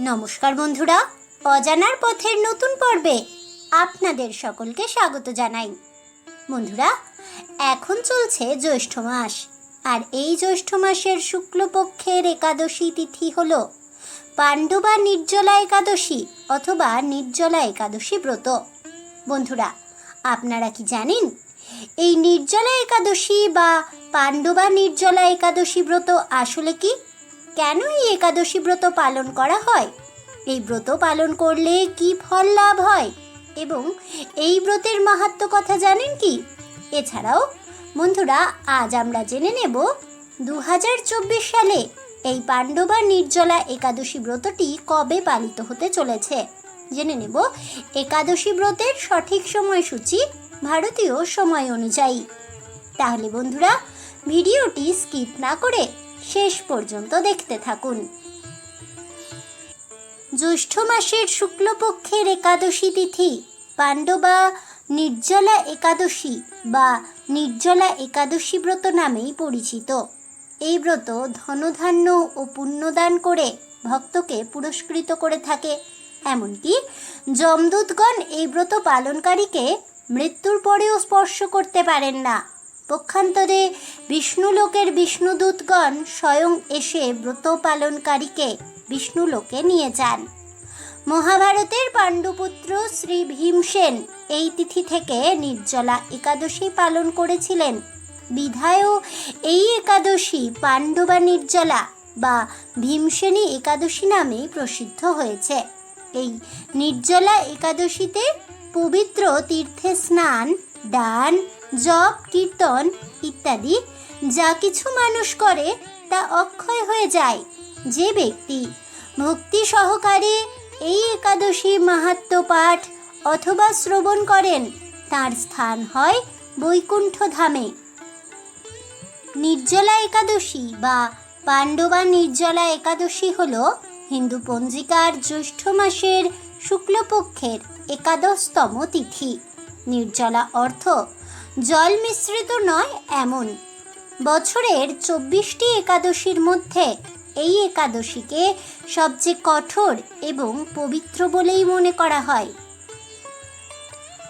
নমস্কার বন্ধুরা, অজানার পথের নতুন পর্বে আপনাদের সকলকে স্বাগত জানাই। বন্ধুরা, এখন চলছে জ্যৈষ্ঠ মাস, আর এই জ্যৈষ্ঠ মাসের শুক্লপক্ষের একাদশী তিথি হল পাণ্ডবা নির্জলা একাদশী অথবা নির্জলা একাদশী ব্রত। বন্ধুরা, আপনারা কি জানেন? এই নির্জলা একাদশী বা পাণ্ডবা নির্জলা একাদশী ব্রত আসলে কি? কেন এই একাদশী ব্রত পালন করা হয়? এই ব্রত পালন করলে কি ফল লাভ হয়? এবং এই ব্রতের মাহাত্ম কথা জানেন কি? এছাড়াও, বন্ধুরা, আজ আমরা জেনে নেব দু হাজার চব্বিশ সালে এই পাণ্ডবা নির্জলা একাদশী ব্রতটি কবে পালিত হতে চলেছে? জেনে নেব একাদশী ব্রতের সঠিক সময়সূচি ভারতীয় সময় অনুযায়ী। তাহলে বন্ধুরা, ভিডিওটি স্কিপ না করে শেষ পর্যন্ত দেখতে থাকুন। জ্যৈষ্ঠ মাসের শুক্লপক্ষের একাদশী তিথি, পাণ্ডবা নির্জলা একাদশী বা নির্জলা একাদশী ব্রত নামেই পরিচিত। এই ব্রত ধনধান্য ও পুণ্যদান করে ভক্তকে পুরস্কৃত করে থাকে। এমনকি যমদূতগণ এই ব্রত পালনকারীকে মৃত্যুর পরেও স্পর্শ করতে পারেন না। পক্ষান্তরে বিষ্ণুলোকের বিষ্ণুদূতগণ স্বয়ং এসে ব্রত পালনকারীকে বিষ্ণুলোকে নিয়ে যান। মহাভারতের পাণ্ডুপুত্র শ্রী ভীমসেন এই তিথি থেকে নির্জলা একাদশী পালন করেছিলেন। বিধায়ও এই একাদশী পাণ্ডবা নির্জলা বা ভীমসেনী একাদশী নামে প্রসিদ্ধ হয়েছে। এই নির্জলা একাদশীতে পবিত্র তীর্থে স্নান দান জপ, কীর্তন ইত্যাদি যা কিছু মানুষ করে তা অক্ষয় হয়ে যায়। যে ব্যক্তি ভক্তি সহকারে এই একাদশী মাহাত্ম পাঠ অথবা শ্রবণ করেন, তার স্থান হয় বৈকুণ্ঠ ধামে। নির্জলা একাদশী বা পাণ্ডবা নির্জলা একাদশী হল হিন্দু পঞ্জিকার জ্যৈষ্ঠ মাসের শুক্লপক্ষের একাদশতম তিথি। নির্জলা অর্থ জল মিশ্রিত নয়, এমন। বছরের চব্বিশটি একাদশীর মধ্যে এই একাদশীকে সবচেয়ে কঠোর এবং পবিত্র বলেই মনে করা হয়।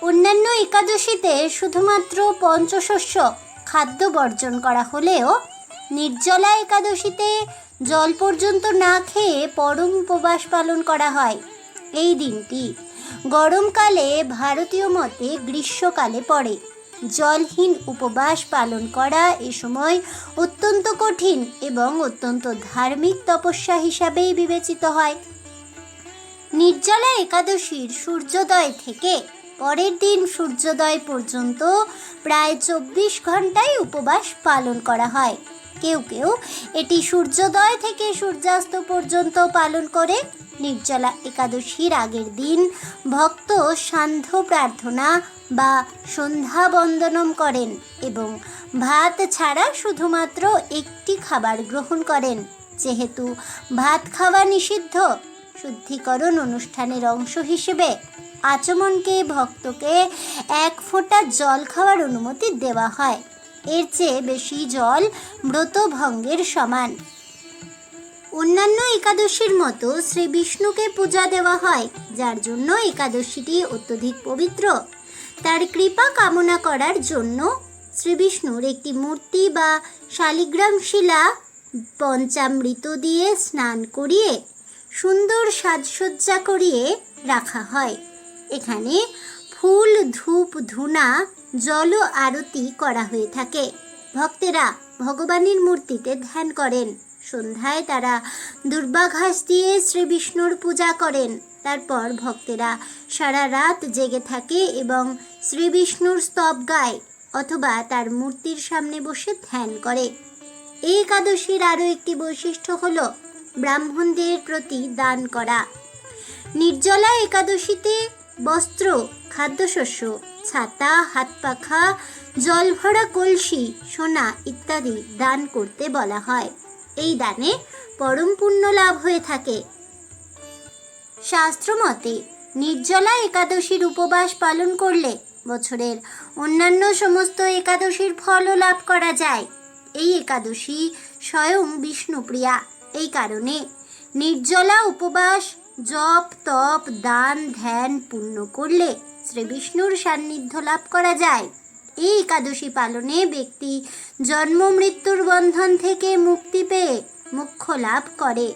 অন্যান্য একাদশীতে শুধুমাত্র পঞ্চশস্য খাদ্য বর্জন করা হলেও নির্জলা একাদশীতে জল পর্যন্ত না খেয়ে পরম উপবাস পালন করা হয়। এই দিনটি গরমকালে ভারতীয় মতে গ্রীষ্মকালে পড়ে। জলহীন উপবাস পালন করা এ সময় অত্যন্ত কঠিন এবং অত্যন্ত ধার্মিক তপস্যা হিসাবেই বিবেচিত হয়। নির্জলা একাদশীর সূর্যোদয় থেকে পরের দিন সূর্যোদয় পর্যন্ত প্রায় চব্বিশ ঘন্টায় উপবাস পালন করা হয়। কেউ কেউ এটি সূর্যোদয় থেকে সূর্যাস্ত পর্যন্ত পালন করে নির্জলা একাদশীর আগের দিন ভক্ত সান্ধ্য প্রার্থনা বা সন্ধ্যা বন্দনম করেন এবং ভাত ছাড়া শুধুমাত্র একটি খাবার গ্রহণ করেন। যেহেতু ভাত খাওয়া নিষিদ্ধ, শুদ্ধিকরণ অনুষ্ঠানের অংশ হিসেবে আচমনকে ভক্তকে এক ফোঁটা জল খাওয়ার অনুমতি দেওয়া হয়। এর চেয়ে বেশি জল ব্রতভঙ্গের সমান। অন্যান্য একাদশীর মতো শ্রী বিষ্ণুকে পূজা দেওয়া হয়, যার জন্য একাদশীটি অত্যধিক পবিত্র। তার কৃপা কামনা করার জন্য শ্রী বিষ্ণুর একটি মূর্তি বা শালিগ্রাম শিলা, পঞ্চামৃত দিয়ে স্নান করিয়ে সুন্দর সাজসজ্জা করিয়ে রাখা হয়। এখানে ফুল, ধূপ, ধুনা, জল আরতি করা হয়ে থাকে। ভক্তেরা ভগবানের মূর্তিতে ধ্যান করেন। সন্ধ্যায় তারা দুর্বাঘাস দিয়ে শ্রী বিষ্ণুর পূজা করেন। তারপর ভক্তেরা সারা রাত জেগে থাকে এবং শ্রী বিষ্ণুর স্তব গায় অথবা তার মূর্তির সামনে বসে ধ্যান করে। এই একাদশীর আরও একটি বৈশিষ্ট্য হল ব্রাহ্মণদের প্রতি দান করা। নির্জলা একাদশীতে বস্ত্র, খাদ্যশস্য, ছাতা হাত পাখা জল ভরা কলসি, সোনা ইত্যাদি দান করতে বলা হয়। এই দানে পরম পুণ্য লাভ হয়ে থাকে। শাস্ত্রমতে নির্জলা একাদশীর উপবাস পালন করলে বছরের অন্যান্য সমস্ত একাদশীর ফলও লাভ করা যায়। এই একাদশী স্বয়ং বিষ্ণুপ্রিয়া। এই কারণে নির্জলা উপবাস, জপ, তপ, দান, ধ্যান পূর্ণ করলে শ্রী বিষ্ণুর সান্নিধ্য লাভ করা যায়। এই একাদশী পালনে ব্যক্তি জন্ম মৃত্যুর বন্ধন থেকে মুক্তি পেয়ে মোক্ষ লাভ করে।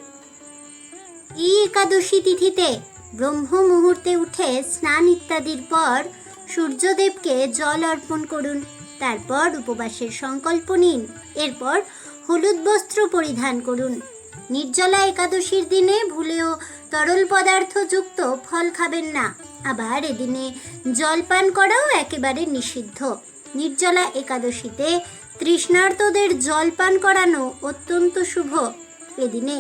এই একাদশী তিথিতে ব্রহ্ম মুহূর্তে উঠে স্নান ইত্যাদির পর সূর্যদেবকে জল অর্পণ করুন, তারপর উপবাসের সংকল্প নিন, এরপর হলুদ বস্ত্র পরিধান করুন। নির্জলা একাদশীর দিনে ভুলেও তরল পদার্থযুক্ত ফল খাবেন না, আবার এদিনে জলপান করাও একেবারে নিষিদ্ধ। নির্জলা একাদশীতে তৃষ্ণার্তদের জলপান করানো অত্যন্ত শুভ। এদিনে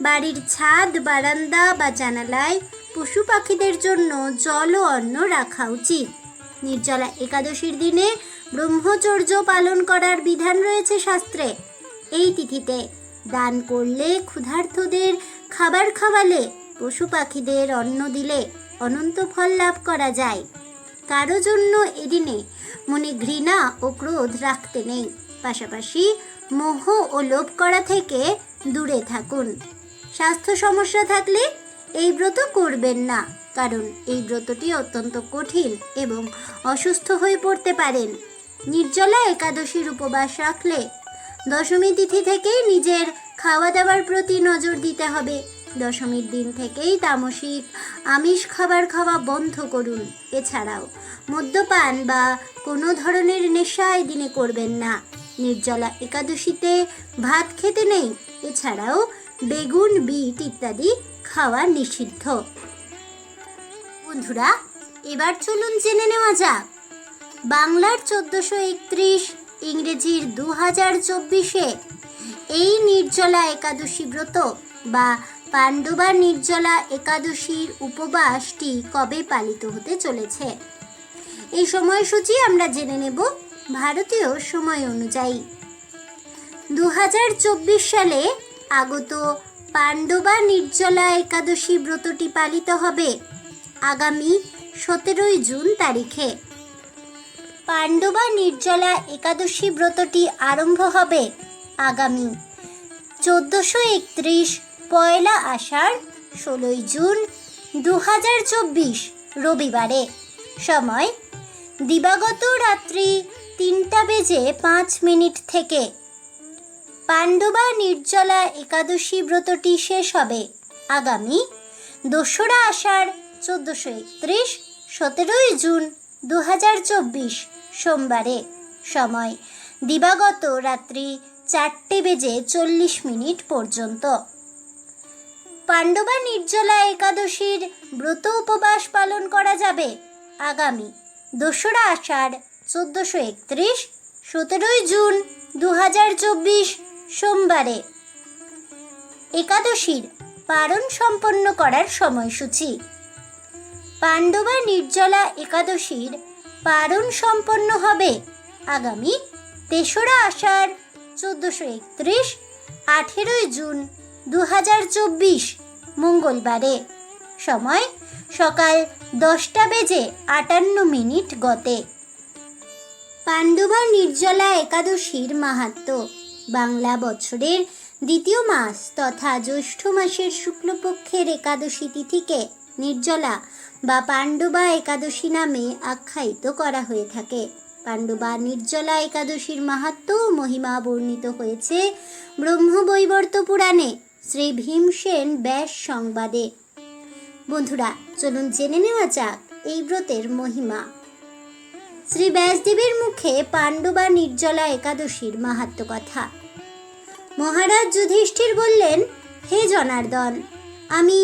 বাড়ির ছাদ, বারান্দা বা জানালায় পশু পাখিদের জন্য জল ও অন্ন রাখা উচিত। নির্জলা একাদশীর দিনে ব্রহ্মচর্য পালন করার বিধান রয়েছে শাস্ত্রে। এই তিথিতে দান করলে ক্ষুধার্তদের খাবার খাওয়ালে পশু পাখিদের অন্ন দিলে অনন্ত ফল লাভ করা যায়। কারও জন্য এদিনে মনে ঘৃণা ও ক্রোধ রাখতে নেই। পাশাপাশি মোহ ও লোভ করা থেকে দূরে থাকুন। স্বাস্থ্য সমস্যা থাকলে এই ব্রত করবেন না, কারণ এই ব্রতটি অত্যন্ত কঠিন এবং অসুস্থ হয়ে পড়তে পারেন। নির্জলা একাদশীর উপবাস রাখলে দশমী তিথি থেকেই নিজের খাওয়া দাওয়ার প্রতি নজর দিতে হবে। দশমীর দিন থেকেই তামসিক, আমিষ খাবার খাওয়া বন্ধ করুন। এছাড়াও, মদ্যপান বা কোনো ধরনের নেশা দিনে করবেন না। নির্জলা একাদশীতে ভাত খেতে নেই, এছাড়াও বেগুন, বিট ইত্যাদি খাওয়া নিষিদ্ধ। বন্ধুরা, এবার চলুন জেনে নেওয়া যাক। বাংলার চোদ্দোশো একত্রিশ, ইংরেজির দু হাজার চব্বিশে এই নির্জলা একাদশী ব্রত বা পাণ্ডবা নির্জলা একাদশীর উপবাসটি কবে পালিত হতে চলেছে? এই সময়সূচি আমরা জেনে নেব ভারতীয় সময় অনুযায়ী। দু হাজার চব্বিশ সালে আগত পাণ্ডবা নির্জলা একাদশী ব্রতটি পালিত হবে আগামী সতেরোই জুন তারিখে। পাণ্ডবা নির্জলা একাদশী ব্রতটি আরম্ভ হবে আগামী চোদ্দোশো একত্রিশ পয়লা আষাঢ়, ষোলোই জুন দু হাজার চব্বিশ, রবিবারে। সময়, দিবাগত রাত্রি তিনটা বেজে পাঁচ মিনিট থেকে। পাণ্ডবা নির্জলা একাদশী ব্রতটি শেষ হবে। আগামী দোসরা আষাঢ়, চোদ্দোশো একত্রিশ, সতেরোই জুন দু হাজার চব্বিশ, সোমবারে। সময়, দিবাগত রাত্রি চারটে বেজে চল্লিশ মিনিট পর্যন্ত। পাণ্ডবা নির্জলা একাদশীর ব্রত উপবাস পালন করা যাবে। আগামী দোসরা আষাঢ় চোদ্দোশো একত্রিশ, সতেরোই জুন দু হাজার চব্বিশ সোমবারে। একাদশীর পারণ সম্পন্ন করার সময়সূচি। পাণ্ডবা নির্জলা একাদশীর পারণ সম্পন্ন হবে আগামী তেসরা আষাঢ় চোদ্দোশো একত্রিশ, আঠেরোই জুন দু হাজার চব্বিশ, মঙ্গলবারে। সময় সকাল দশটা বেজে আটান্ন মিনিট গতে। পাণ্ডবা নির্জলা একাদশীর মাহাত্ম, বাংলা বছরের দ্বিতীয় মাস তথা জ্যৈষ্ঠ মাসের শুক্লপক্ষের একাদশী তিথিকে নির্জলা বা পাণ্ডবা একাদশী নামে আখ্যায়িত করা হয়ে থাকে। পাণ্ডবা নির্জলা একাদশীর মাহাত্ম মহিমা বর্ণিত হয়েছে ব্রহ্মবৈবর্ত পুরাণে। শ্রী ভীমসেন ব্যাস সংবাদে। বন্ধুরা, চলুন জেনে নেওয়া যাক এই ব্রতের মহিমা। শ্রী ব্যাসদেবের মুখে পাণ্ডবা নির্জলা একাদশীর মাহাত্ম কথা। মহারাজ যুধিষ্ঠির বললেন, হে জনার্দন, আমি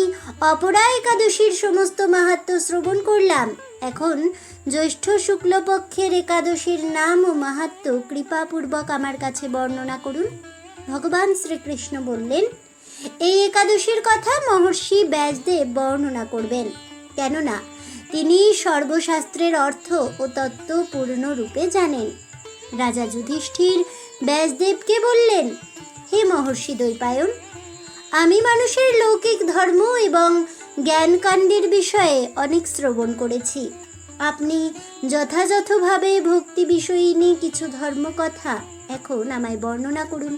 অপরা একাদশীর সমস্ত মাহাত্ম শ্রবণ করলাম। এখন জ্যৈষ্ঠ শুক্লপক্ষের একাদশীর নাম ও মাহাত্ম কৃপাপূর্বক আমার কাছে বর্ণনা করুন। ভগবান শ্রীকৃষ্ণ বললেন এই একাদশীর কথা মহর্ষি ব্যাসদেব বর্ণনা করবেন। কেননা, তিনি সর্বশাস্ত্রের অর্থ ও তত্ত্ব পূর্ণরূপে জানেন। রাজা যুধিষ্ঠির ব্যাসদেবকে বললেন, হে মহর্ষি দ্বৈপায়ন, আমি মানুষের লৌকিক ধর্ম এবং জ্ঞানকাণ্ডের বিষয়ে অনেক শ্রবণ করেছি। আপনি যথাযথভাবে ভক্তি বিষয়িনী কিছু ধর্মকথা এখন আমায় বর্ণনা করুন।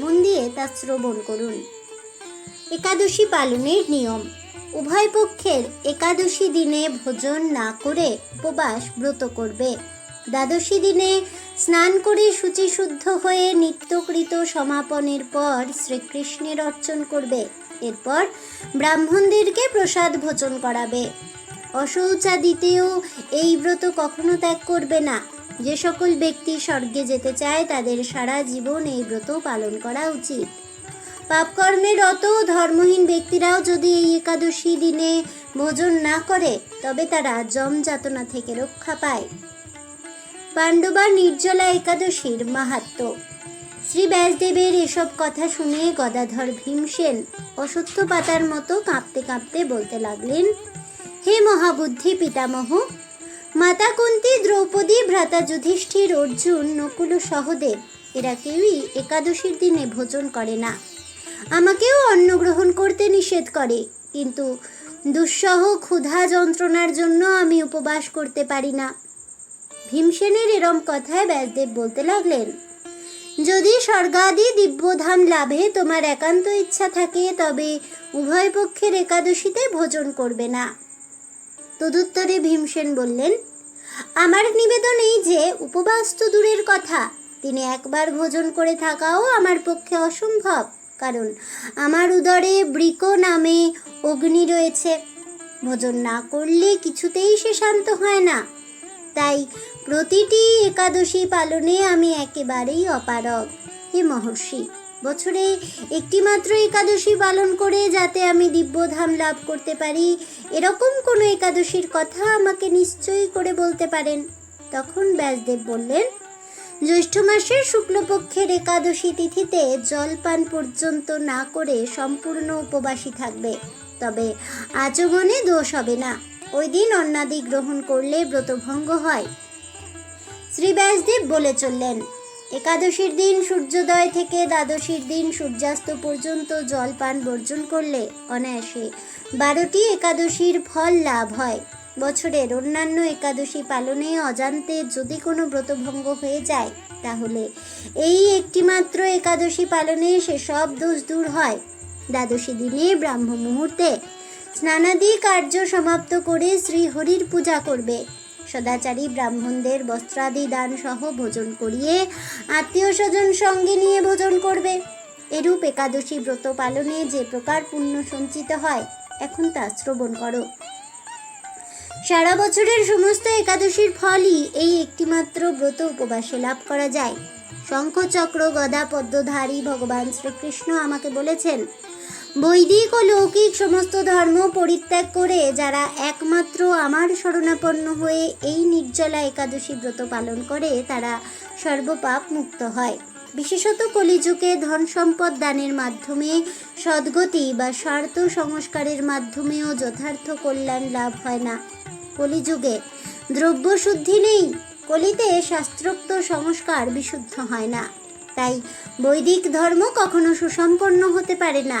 মন দিয়ে তা শ্রবণ করুন। একাদশী পালনের নিয়ম। উভয় পক্ষের একাদশী দিনে ভোজন না করে উপবাস ব্রত করবে। দ্বাদশী দিনে স্নান করে শুচিশুদ্ধ হয়ে নিত্যকৃত সমাপনের পর শ্রীকৃষ্ণের অর্চন করবে। এরপর ব্রাহ্মণদেরকে প্রসাদ ভোজন করাবে। অশৌচাদিতেও এই ব্রত কখনো ত্যাগ করবে না। যে সকল ব্যক্তি স্বর্গে যেতে চায়, তাদের সারা জীবন এই ব্রত পালন করা উচিত। পাপকর্মে রত ধর্মহীন ব্যক্তিরাও যদি এই একাদশী দিনে ভোজন না করে, তবে তারা জম যাতনা থেকে রক্ষা পায়। পাণ্ডবা নির্জলা একাদশীর মাহাত্ম্য শ্রী ব্যাসদেবের এসব কথা শুনে গদাধর ভীমসেন অসত্য পাতার মতো কাঁপতে কাঁপতে বলতে লাগলেন, হে মহাবুদ্ধি পিতামহ মাতা কুন্তি দ্রৌপদী ভ্রাতা যুধিষ্ঠির অর্জুন নকুল সহদেব। এরা কেউই একাদশীর দিনে ভোজন করে না। আমাকেও অন্ন গ্রহণ করতে নিষেধ করে, কিন্তু দুঃসহ ক্ষুধা যন্ত্রণার জন্য আমি উপবাস করতে পারি না। ভীমসেনের এরম কথায় ব্যাসদেব বলতে লাগলেন, যদি স্বর্গাদি দিব্যধাম লাভে তোমার একান্ত ইচ্ছা থাকে, তবে উভয় পক্ষের একাদশীতে ভোজন করবে না। তদুত্তরে ভীমসেন বললেন, আমার নিবেদন এই যে, উপবাস তো দূরের কথা। তিনি একবার ভোজন করে থাকাও আমার পক্ষে অসম্ভব, কারণ আমার উদরে বৃক নামে অগ্নি রয়েছে। ভোজন না করলে কিছুতেই সে শান্ত হয় না। তাই প্রতিটি একাদশী পালনে আমি একেবারেই অপারগ। হে মহর্ষি বছরে একটিমাত্র একাদশী পালন করে যাতে আমি দিব্যধাম লাভ করতে পারি, এরকম কোনো একাদশীর কথা আমাকে নিশ্চয়ই করে বলতে পারেন। তখন ব্যাসদেব বললেন, জ্যৈষ্ঠ মাসের শুক্লপক্ষের একাদশী তিথিতে জলপান পর্যন্ত না করে সম্পূর্ণ উপবাসী থাকবে। তবে আচমনে দোষ হবে না। ওই দিন অন্নাদি গ্রহণ করলে ব্রতভঙ্গ হয়। শ্রী ব্যাসদেব বলে চললেন একাদশীর দিন সূর্যোদয় থেকে দ্বাদশীর দিন সূর্যাস্ত পর্যন্ত জলপান বর্জন করলে অনায়াসে বারোটি একাদশীর ফল লাভ হয়। বছরের অন্যান্য একাদশী পালনে অজান্তে যদি কোনো ব্রতভঙ্গ হয়ে যায়, তাহলে এই একটিমাত্র একাদশী পালনে সেসব দোষ দূর হয়। দ্বাদশী দিনে ব্রাহ্ম মুহূর্তে স্নানাদি কার্য সমাপ্ত করে শ্রীহরির পূজা করবে। সদাচারী ব্রাহ্মণদের বস্ত্রাদি দান সহ ভোজন করিয়ে আত্মীয় স্বজন সঙ্গে নিয়ে ভোজন করবে। এরূপ একাদশী ব্রত পালনে যে প্রকার পুণ্য সঞ্চিত হয়, এখন তা শ্রবণ করো। সারা বছরের সমস্ত একাদশীর ফলই এই একটিমাত্র ব্রত উপবাসে লাভ করা যায়। শঙ্খচক্র গদা পদ্মধারী ভগবান শ্রীকৃষ্ণ আমাকে বলেছেন বৈদিক ও লৌকিক সমস্ত ধর্ম পরিত্যাগ করে যারা একমাত্র আমার শরণাপন্ন হয়ে এই নির্জলা একাদশী ব্রত পালন করে, তারা সর্বপাপ মুক্ত হয়। বিশেষত কলিযুগে ধন সম্পদ দানের মাধ্যমে, সদ্গতি বা স্বার্থ সংস্কারের মাধ্যমেও যথার্থ কল্যাণ লাভ হয় না। কলিযুগে দ্রব্য শুদ্ধি নেই, কলিতে শাস্ত্রোক্ত সংস্কার বিশুদ্ধ হয় না। তাই বৈদিক ধর্ম কখনো সুসম্পন্ন হতে পারে না।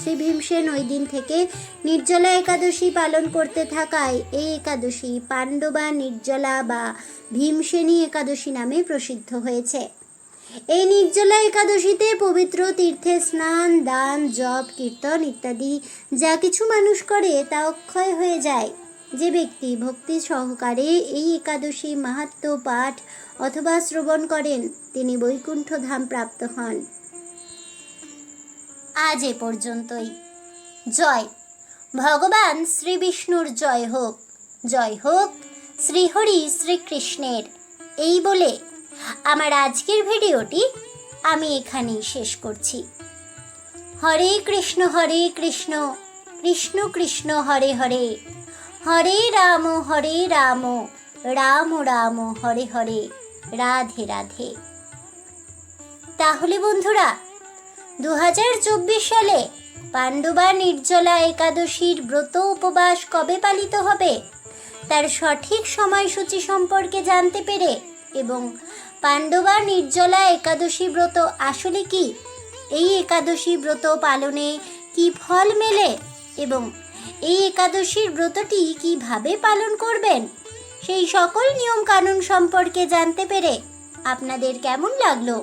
শ্রী ভীমসেন ওই দিন থেকে নির্জলা একাদশী পালন করতে থাকায় এই একাদশী পাণ্ডবা, নির্জলা বা ভীমসেনী একাদশী নামে প্রসিদ্ধ হয়েছে। এই নির্জলা একাদশীতে পবিত্র তীর্থে স্নান, দান, জপ, কীর্তন ইত্যাদি যা কিছু মানুষ করে তা অক্ষয় হয়ে যায়। যে ব্যক্তি ভক্তি সহকারে এই একাদশী মাহাত্ম্য পাঠ অথবা শ্রবণ করেন, তিনি বৈকুণ্ঠ ধাম প্রাপ্ত হন। আজ এ পর্যন্তই। জয়। ভগবান শ্রী বিষ্ণুর জয় হোক। জয় হোক শ্রীহরি শ্রীকৃষ্ণের। এই বলে আমার আজকের ভিডিওটি আমি এখানেই শেষ করছি। হরে কৃষ্ণ হরে কৃষ্ণ কৃষ্ণ কৃষ্ণ, হরে হরে। হরে রাম হরে রাম রাম রাম, হরে হরে। রাধে রাধে। তাহলে বন্ধুরা দু হাজার চব্বিশ সালে পাণ্ডবা নির্জলা একাদশীর ব্রত উপবাস কবে পালিত হবে? তার সঠিক সময়সূচি সম্পর্কে জানতে পেরে এবং পাণ্ডবা নির্জলা একাদশী ব্রত আসলে কি? এই একাদশী ব্রত পালনে কি ফল মেলে? এবং এই একাদশীর ব্রতটি কীভাবে পালন করবেন? সেই সকল নিয়ম কানুন সম্পর্কে জানতে পেরে আপনাদের কেমন লাগল?